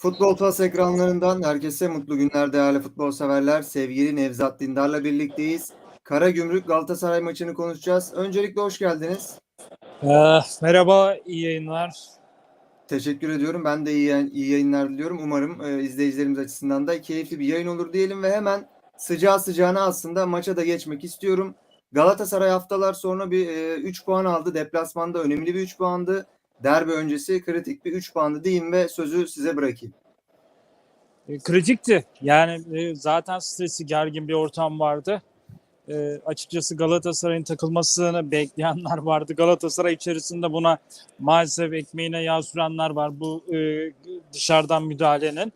Futbol Plus ekranlarından herkese mutlu günler değerli futbol severler. Sevgili Nevzat Dindar'la birlikteyiz. Karagümrük Galatasaray maçını konuşacağız. Öncelikle hoş geldiniz. Ee, merhaba, iyi yayınlar. Teşekkür ediyorum. Ben de iyi, iyi yayınlar diliyorum. Umarım e, izleyicilerimiz açısından da keyifli bir yayın olur diyelim ve hemen sıcağı sıcağına aslında maça da geçmek istiyorum. Galatasaray haftalar sonra bir 3 puan aldı. Deplasmanda önemli bir 3 puandı. Derbi öncesi kritik bir 3 puandı diyeyim ve sözü size bırakayım. Ee, kritikti. Yani e, zaten stresli, gergin bir ortam vardı. Ee, açıkçası Galatasaray'ın takılmasını bekleyenler vardı. Galatasaray içerisinde buna maalesef ekmeğine yağ sürenler var bu e, dışarıdan müdahalenin.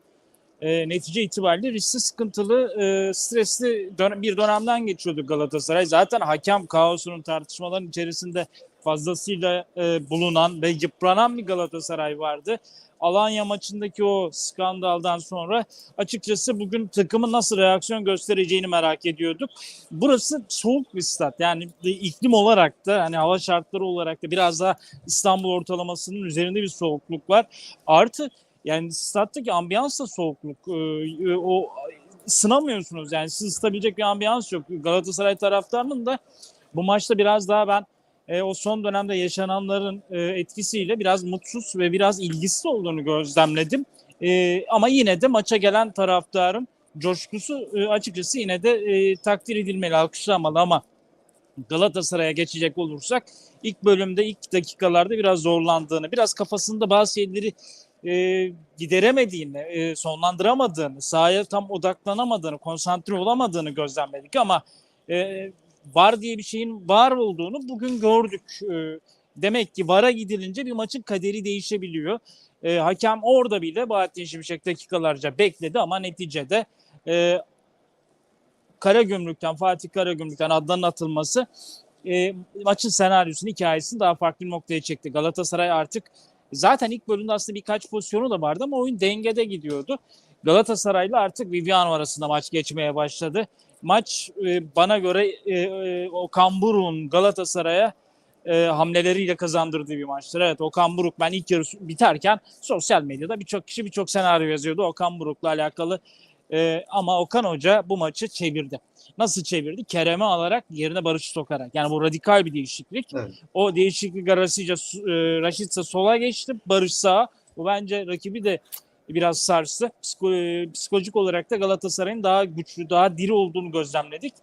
E, netice itibariyle riskli, sıkıntılı, e, stresli dönem, bir dönemden geçiyordu Galatasaray. Zaten hakem kaosunun tartışmaların içerisinde fazlasıyla e, bulunan ve yıpranan bir Galatasaray vardı. Alanya maçındaki o skandaldan sonra açıkçası bugün takımın nasıl reaksiyon göstereceğini merak ediyorduk. Burası soğuk bir stat. Yani iklim olarak da hani hava şartları olarak da biraz daha İstanbul ortalamasının üzerinde bir soğukluk var. Artı yani stattaki ambiyans da soğukluk. Ee, o sınamıyorsunuz yani siz ısıtabilecek bir ambiyans yok. Galatasaray taraftarının da bu maçta biraz daha ben e, o son dönemde yaşananların e, etkisiyle biraz mutsuz ve biraz ilgisiz olduğunu gözlemledim. E, ama yine de maça gelen taraftarın coşkusu e, açıkçası yine de e, takdir edilmeli, alkışlanmalı ama Galatasaray'a geçecek olursak ilk bölümde ilk dakikalarda biraz zorlandığını, biraz kafasında bazı şeyleri e, gideremediğini, e, sonlandıramadığını, sahaya tam odaklanamadığını, konsantre olamadığını gözlemledik ama e, var diye bir şeyin var olduğunu bugün gördük. E, demek ki VAR'a gidilince bir maçın kaderi değişebiliyor. E, hakem orada bile Bahattin Şimşek dakikalarca bekledi ama neticede e, Karagümrük'ten, Fatih Karagümrük'ten Adnan'ın atılması e, maçın senaryosunu, hikayesini daha farklı bir noktaya çekti. Galatasaray artık zaten ilk bölümde aslında birkaç pozisyonu da vardı ama oyun dengede gidiyordu. Galatasaray'la artık Viviano arasında maç geçmeye başladı. Maç e, bana göre e, e, Okan Buruk'un Galatasaray'a e, hamleleriyle kazandırdığı bir maçtır. Evet Okan Buruk ben ilk yarı biterken sosyal medyada birçok kişi birçok senaryo yazıyordu Okan Buruk'la alakalı. E, ama Okan Hoca bu maçı çevirdi. Nasıl çevirdi? Kerem'i alarak yerine Barış'ı sokarak. Yani bu radikal bir değişiklik. Evet. O değişiklik arasıyla e, Raşitsa sola geçti. Barış sağa. Bu bence rakibi de biraz sarstı. Psiko, e, psikolojik olarak da Galatasaray'ın daha güçlü, daha diri olduğunu gözlemledik.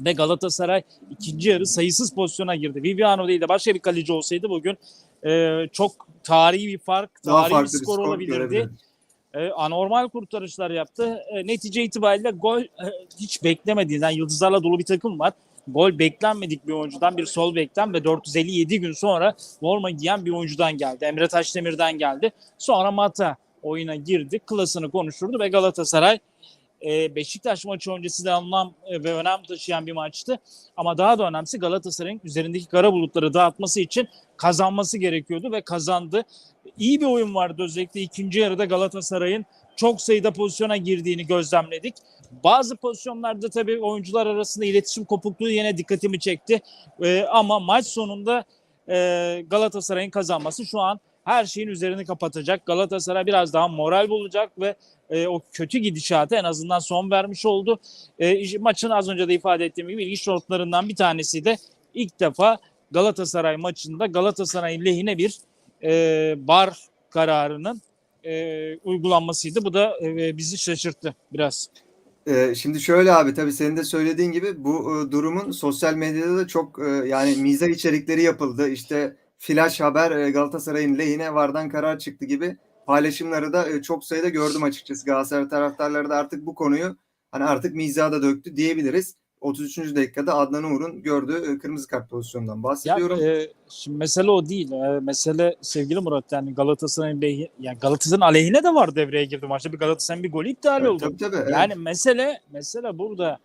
Ve Galatasaray ikinci yarı sayısız pozisyona girdi. Viviano değil de başka bir kaleci olsaydı bugün e, çok tarihi bir fark, tarihi bir farklı bir skor skor olabilirdi. E, anormal kurtarışlar yaptı. E, netice itibariyle gol e, hiç beklemediğinden yıldızlarla dolu bir takım var. Gol beklenmedik bir oyuncudan bir sol bekten ve 457 gün sonra forma giyen bir oyuncudan geldi. Emre Taşdemir'den geldi. Sonra Mata oyuna girdi. Klasını konuşturdu ve Galatasaray e, Beşiktaş maçı öncesi de anlam e, ve önem taşıyan bir maçtı. Ama daha da önemlisi Galatasaray'ın üzerindeki kara bulutları dağıtması için kazanması gerekiyordu ve kazandı. İyi bir oyun vardı özellikle ikinci yarıda Galatasaray'ın çok sayıda pozisyona girdiğini gözlemledik. Bazı pozisyonlarda tabii oyuncular arasında iletişim kopukluğu yine dikkatimi çekti. E, ama maç sonunda e, Galatasaray'ın kazanması şu an her şeyin üzerini kapatacak. Galatasaray biraz daha moral bulacak ve e, o kötü gidişata en azından son vermiş oldu. E, maçın az önce de ifade ettiğim gibi ilginç notlarından bir tanesi de ilk defa Galatasaray maçında Galatasaray lehine bir e, bar kararının e, uygulanmasıydı. Bu da e, bizi şaşırttı biraz. Ee, şimdi şöyle abi tabii senin de söylediğin gibi bu e, durumun sosyal medyada da çok e, yani mizah içerikleri yapıldı. İşte flash haber e, Galatasaray'ın lehine vardan karar çıktı gibi paylaşımları da e, çok sayıda gördüm açıkçası. Galatasaray taraftarları da artık bu konuyu hani artık mizaha da döktü diyebiliriz. 33. dakikada Adnan Uğur'un gördüğü e, kırmızı kart pozisyonundan Ya, bahsediyorum. e, şimdi mesele o değil. E, mesele sevgili Murat yani Galatasaray'ın lehi, yani Galatasaray'ın aleyhine de var devreye girdi maçta. Bir Galatasaray'ın bir golü iptal Evet, oldu. tabii tabii. evet. Yani mesele mesele burada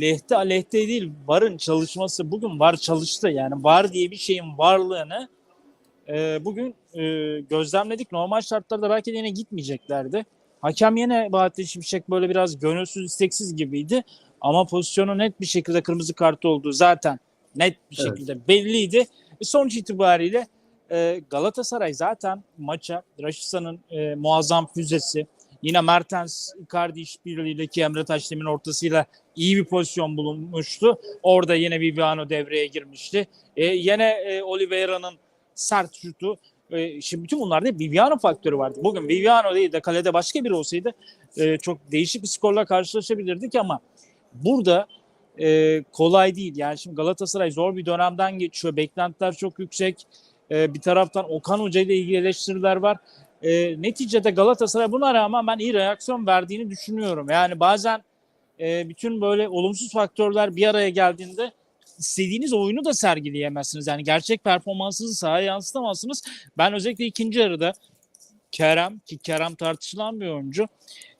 lehte aleyhte değil varın çalışması. Bugün var çalıştı. Yani var diye bir şeyin varlığını e, bugün e, gözlemledik. Normal şartlarda belki de yine gitmeyeceklerdi. Hakem yine Bahattin Şimşek böyle biraz gönülsüz isteksiz gibiydi. Ama pozisyonu net bir şekilde kırmızı kartı olduğu zaten net bir Evet. şekilde belliydi. E, sonuç itibariyle e, Galatasaray zaten maça Raşitsa'nın e, muazzam füzesi, yine Mertens Icardi işbirliğiyle Emre Taşdemir'in ortasıyla iyi bir pozisyon bulunmuştu. Orada yine Viviano devreye girmişti. E, yine e, Oliveira'nın sert şutu. E, şimdi bütün bunlarda Viviano faktörü vardı. Bugün Viviano değil de kalede başka biri olsaydı e, çok değişik bir skorla karşılaşabilirdik ama burada e, kolay değil. Yani şimdi Galatasaray zor bir dönemden geçiyor. Beklentiler çok yüksek. E, bir taraftan Okan Hoca ile ilgili eleştiriler var. E, neticede Galatasaray buna rağmen ben iyi reaksiyon verdiğini düşünüyorum. Yani bazen e, bütün böyle olumsuz faktörler bir araya geldiğinde istediğiniz oyunu da sergileyemezsiniz. Yani gerçek performansınızı sahaya yansıtamazsınız. Ben özellikle ikinci yarıda Kerem ki Kerem tartışılan bir oyuncu.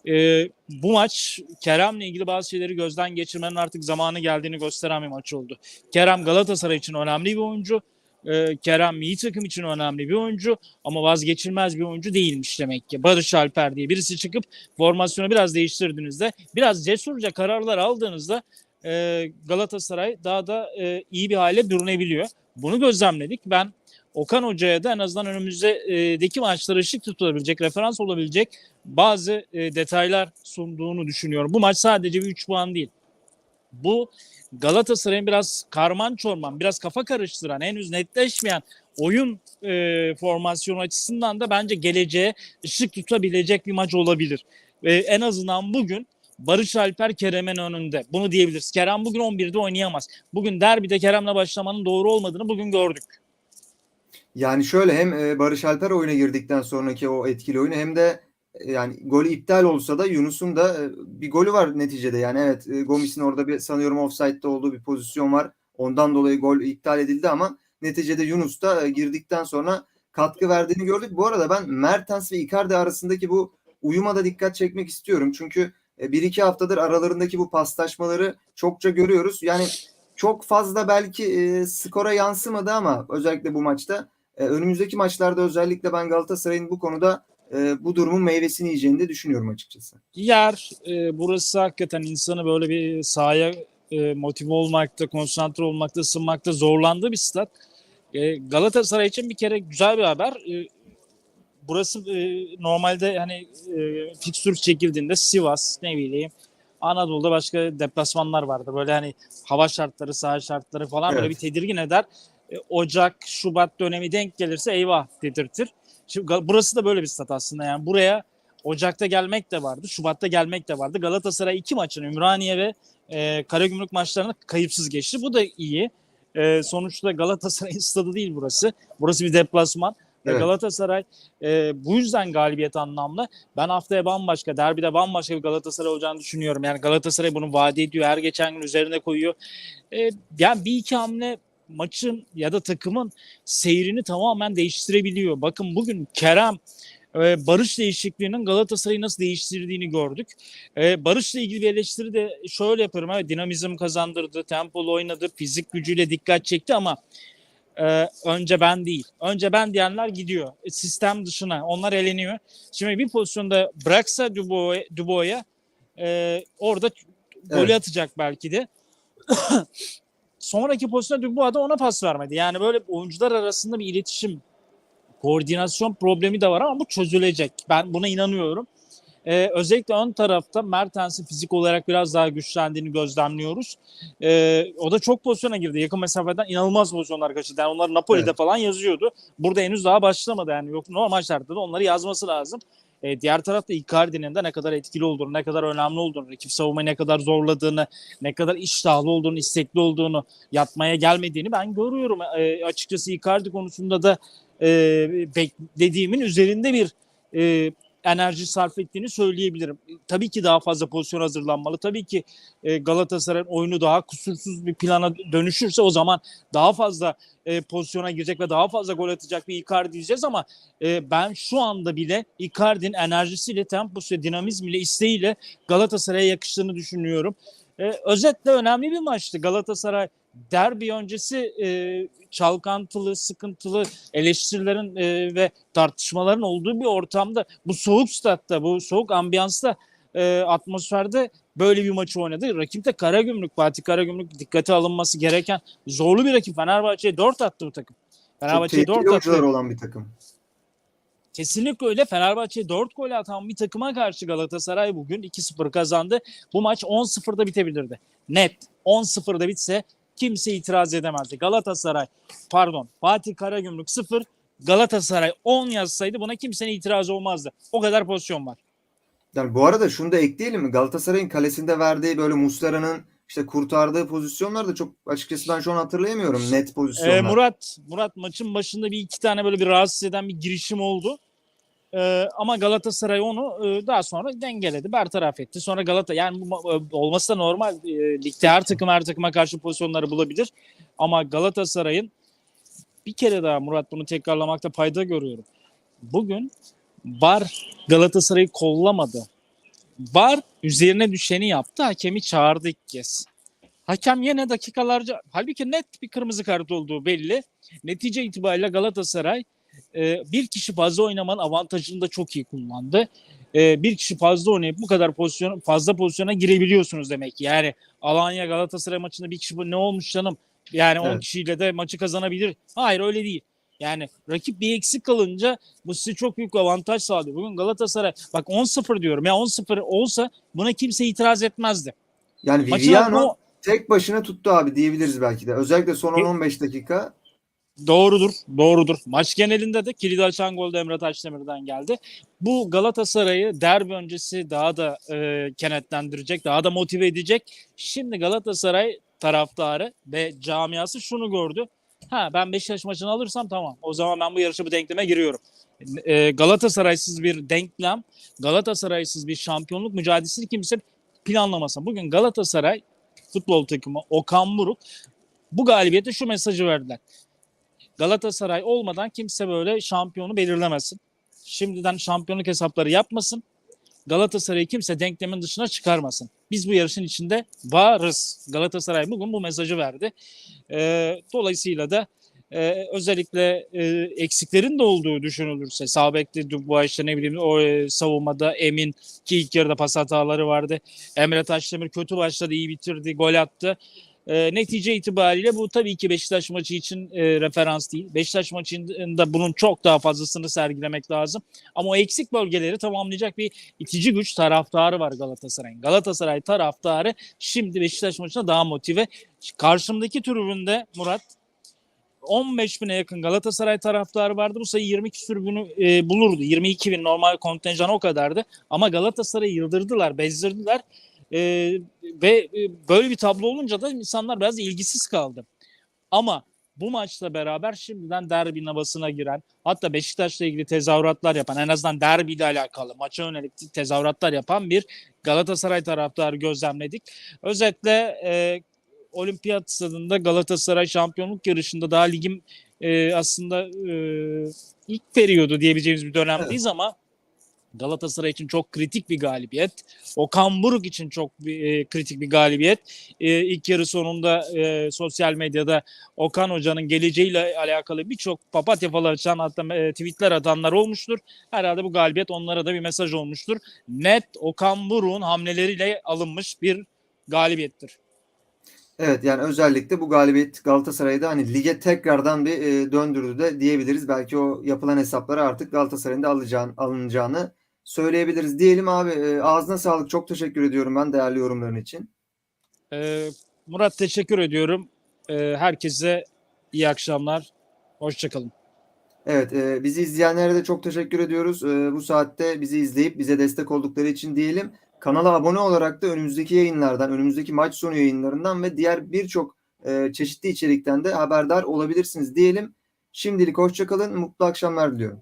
Ee, bu maç Kerem'le ilgili bazı şeyleri gözden geçirmenin artık zamanı geldiğini gösteren bir maç oldu. Kerem Galatasaray için önemli bir oyuncu. Ee, Kerem iyi takım için önemli bir oyuncu ama vazgeçilmez bir oyuncu değilmiş demek ki. Barış Alper diye birisi çıkıp formasyonu biraz değiştirdiğinizde, biraz cesurca kararlar aldığınızda e, Galatasaray daha da e, iyi bir hale bürünebiliyor. Bunu gözlemledik. Ben Okan Hoca'ya da en azından önümüzdeki maçlara ışık tutabilecek, referans olabilecek bazı e, detaylar sunduğunu düşünüyorum. Bu maç sadece bir 3 puan değil. Bu Galatasaray'ın biraz karman çorman, biraz kafa karıştıran, henüz netleşmeyen oyun e, formasyonu açısından da bence geleceğe ışık tutabilecek bir maç olabilir. E, en azından bugün Barış Alper Kerem'in önünde. Bunu diyebiliriz. Kerem bugün 11'de oynayamaz. Bugün derbide Kerem'le başlamanın doğru olmadığını bugün gördük. Yani şöyle hem e, Barış Alper oyuna girdikten sonraki o etkili oyunu hem de yani golü iptal olsa da Yunus'un da e, bir golü var neticede. Yani evet e, Gomis'in orada bir sanıyorum offside'de olduğu bir pozisyon var. Ondan dolayı gol iptal edildi ama neticede Yunus da e, girdikten sonra katkı verdiğini gördük. Bu arada ben Mertens ve Icardi arasındaki bu uyuma da dikkat çekmek istiyorum. Çünkü bir iki haftadır aralarındaki bu paslaşmaları çokça görüyoruz. Yani çok fazla belki skora yansımadı ama özellikle bu maçta önümüzdeki maçlarda özellikle ben Galatasaray'ın bu konuda e, bu durumun meyvesini yiyeceğini de düşünüyorum açıkçası. Yer e, burası hakikaten insanı böyle bir sahaya e, motive olmakta, konsantre olmakta, ısınmakta zorlandığı bir stat. E, Galatasaray için bir kere güzel bir haber. E, burası e, normalde hani e, fikstür çekildiğinde Sivas ne bileyim Anadolu'da başka deplasmanlar vardı. Böyle hani hava şartları, saha şartları falan böyle Evet. bir tedirgin eder. E, Ocak, Şubat dönemi denk gelirse eyvah dedirtir. Şimdi burası da böyle bir stat aslında yani buraya Ocak'ta gelmek de vardı, Şubat'ta gelmek de vardı. Galatasaray iki maçını Ümraniye ve e, Karagümrük maçlarını kayıpsız geçti. Bu da iyi. E, sonuçta Galatasaray'ın stadı değil burası. Burası bir deplasman. Ve Evet. Galatasaray e, bu yüzden galibiyet anlamlı. Ben haftaya bambaşka, derbide bambaşka bir Galatasaray olacağını düşünüyorum. Yani Galatasaray bunu vaat ediyor. Her geçen gün üzerine koyuyor. E, yani bir iki hamle maçın ya da takımın seyrini tamamen değiştirebiliyor. Bakın bugün Kerem e, Barış değişikliğinin Galatasaray'ı nasıl değiştirdiğini gördük. E, Barış'la ilgili bir eleştiri de şöyle yaparım. Evet, dinamizm kazandırdı, tempolu oynadı, fizik gücüyle dikkat çekti ama e, önce ben değil. Önce ben diyenler gidiyor. E, sistem dışına. Onlar eleniyor. Şimdi bir pozisyonda bıraksa Dubois'a e, orada golü Evet. atacak belki de. Sonraki pozisyonda Dubois da ona pas vermedi. Yani böyle oyuncular arasında bir iletişim, koordinasyon problemi de var ama bu çözülecek. Ben buna inanıyorum. Ee, özellikle ön tarafta Mertens'in fizik olarak biraz daha güçlendiğini gözlemliyoruz. Ee, o da çok pozisyona girdi. Yakın mesafeden inanılmaz pozisyonlar kaçırdı. Yani onlar Napoli'de Evet. falan yazıyordu. Burada henüz daha başlamadı. Yani yok normal şartlarda da onları yazması lazım. Ee, diğer tarafta Icardi'nin de ne kadar etkili olduğunu, ne kadar önemli olduğunu, rakip savunmayı ne kadar zorladığını, ne kadar iştahlı olduğunu, istekli olduğunu, yatmaya gelmediğini ben görüyorum. Ee, açıkçası Icardi konusunda da e, beklediğimin üzerinde bir e, enerji sarf ettiğini söyleyebilirim. Tabii ki daha fazla pozisyon hazırlanmalı. Tabii ki e, Galatasaray'ın oyunu daha kusursuz bir plana dönüşürse o zaman daha fazla e, pozisyona girecek ve daha fazla gol atacak bir Icardi diyeceğiz ama e, ben şu anda bile Icardi'nin enerjisiyle, temposuyla, dinamizmiyle, isteğiyle Galatasaray'a yakıştığını düşünüyorum. E, özetle önemli bir maçtı. Galatasaray derbi öncesi e, çalkantılı, sıkıntılı eleştirilerin e, ve tartışmaların olduğu bir ortamda bu soğuk statta, bu soğuk ambiyansta e, atmosferde böyle bir maçı oynadı. Rakip de Karagümrük, Fatih Karagümrük dikkate alınması gereken zorlu bir rakip. Fenerbahçe'ye 4 attı bu takım. Çok Fenerbahçe 4 tehlikeli oyuncular attı. olan bir takım. Kesinlikle öyle. Fenerbahçe 4 gol atan bir takıma karşı Galatasaray bugün 2-0 kazandı. Bu maç 10-0'da bitebilirdi. Net 10-0'da bitse kimse itiraz edemezdi. Galatasaray pardon Fatih Karagümrük 0 Galatasaray 10 yazsaydı buna kimsenin itirazı olmazdı. O kadar pozisyon var. Yani bu arada şunu da ekleyelim mi? Galatasaray'ın kalesinde verdiği böyle Muslera'nın işte kurtardığı pozisyonlar da çok açıkçası ben şu an hatırlayamıyorum net pozisyonlar. Ee, Murat Murat maçın başında bir iki tane böyle bir rahatsız eden bir girişim oldu. Ee, ama Galatasaray onu e, daha sonra dengeledi, bertaraf etti. Sonra Galata yani bu e, olması da normal. E, ligde her takım her takıma karşı pozisyonları bulabilir. Ama Galatasaray'ın bir kere daha Murat bunu tekrarlamakta fayda görüyorum. Bugün Bar Galatasaray'ı kollamadı. Bar üzerine düşeni yaptı. Hakemi çağırdı ilk kez. Hakem yine dakikalarca halbuki net bir kırmızı kart olduğu belli. Netice itibariyle Galatasaray e, bir kişi fazla oynamanın avantajını da çok iyi kullandı. E, bir kişi fazla oynayıp bu kadar pozisyon fazla pozisyona girebiliyorsunuz demek. Yani Alanya Galatasaray maçında bir kişi ne olmuş canım? Yani 10 Evet. kişiyle de maçı kazanabilir. Hayır öyle değil. Yani rakip bir eksik kalınca bu size çok büyük avantaj sağlıyor. Bugün Galatasaray bak 10-0 diyorum ya 10-0 olsa buna kimse itiraz etmezdi. yani Maçın Viviano akımı- tek başına tuttu abi diyebiliriz belki de. Özellikle son E- 10-15 dakika Doğrudur, doğrudur. Maç genelinde de kilidi açan gol de Emre Taşdemir'den geldi. Bu Galatasaray'ı derbi öncesi daha da e, kenetlendirecek, daha da motive edecek. Şimdi Galatasaray taraftarı ve camiası şunu gördü. Ha ben Beşiktaş maçını alırsam tamam. O zaman ben bu yarışa bu denkleme giriyorum. E, Galatasaray'sız bir denklem, Galatasaray'sız bir şampiyonluk mücadelesi kimse planlamasın. Bugün Galatasaray futbol takımı Okan Buruk bu galibiyete şu mesajı verdiler. Galatasaray olmadan kimse böyle şampiyonu belirlemesin. Şimdiden şampiyonluk hesapları yapmasın. Galatasaray'ı kimse denklemin dışına çıkarmasın. Biz bu yarışın içinde varız. Galatasaray bugün bu mesajı verdi. Ee, dolayısıyla da e, özellikle e, eksiklerin de olduğu düşünülürse sağ bekte Dubois işte ne bileyim o e, savunmada Emin ki ilk yarıda pas hataları vardı. Emre Taşdemir kötü başladı iyi bitirdi gol attı. E, netice itibariyle bu tabii ki Beşiktaş maçı için e, referans değil. Beşiktaş maçında bunun çok daha fazlasını sergilemek lazım. Ama o eksik bölgeleri tamamlayacak bir itici güç taraftarı var Galatasaray'ın. Galatasaray taraftarı şimdi Beşiktaş maçına daha motive. Karşımdaki tribünde Murat 15 bine yakın Galatasaray taraftarı vardı. Bu sayı 20 küsür e, bulurdu. 22 bin normal kontenjan o kadardı. Ama Galatasaray'ı yıldırdılar, bezdirdiler. E, ve böyle bir tablo olunca da insanlar biraz ilgisiz kaldı. Ama bu maçla beraber şimdiden derbi havasına giren hatta Beşiktaş'la ilgili tezahüratlar yapan en azından derbiyle alakalı maça yönelik tezahüratlar yapan bir Galatasaray taraftarı gözlemledik. Özetle e, olimpiyat stadında Galatasaray şampiyonluk yarışında daha ligin e, aslında e, ilk periyodu diyebileceğimiz bir dönemdeyiz ama Galatasaray için çok kritik bir galibiyet. Okan Buruk için çok bir, e, kritik bir galibiyet. E, ilk yarı sonunda e, sosyal medyada Okan Hoca'nın geleceğiyle alakalı birçok papatya falan açan hatta e, tweetler atanlar olmuştur. Herhalde bu galibiyet onlara da bir mesaj olmuştur. Net Okan Buruk'un hamleleriyle alınmış bir galibiyettir. Evet yani özellikle bu galibiyet Galatasaray'da hani lige tekrardan bir e, döndürdü de diyebiliriz. Belki o yapılan hesapları artık Galatasaray'ın da alacağını, alınacağını söyleyebiliriz. Diyelim abi e, ağzına sağlık. Çok teşekkür ediyorum ben değerli yorumların için. Ee, Murat teşekkür ediyorum. Ee, herkese iyi akşamlar. Hoşçakalın. Evet e, bizi izleyenlere de çok teşekkür ediyoruz. E, bu saatte bizi izleyip bize destek oldukları için diyelim. Kanala abone olarak da önümüzdeki yayınlardan, önümüzdeki maç sonu yayınlarından ve diğer birçok e, çeşitli içerikten de haberdar olabilirsiniz diyelim. Şimdilik hoşçakalın, mutlu akşamlar diliyorum.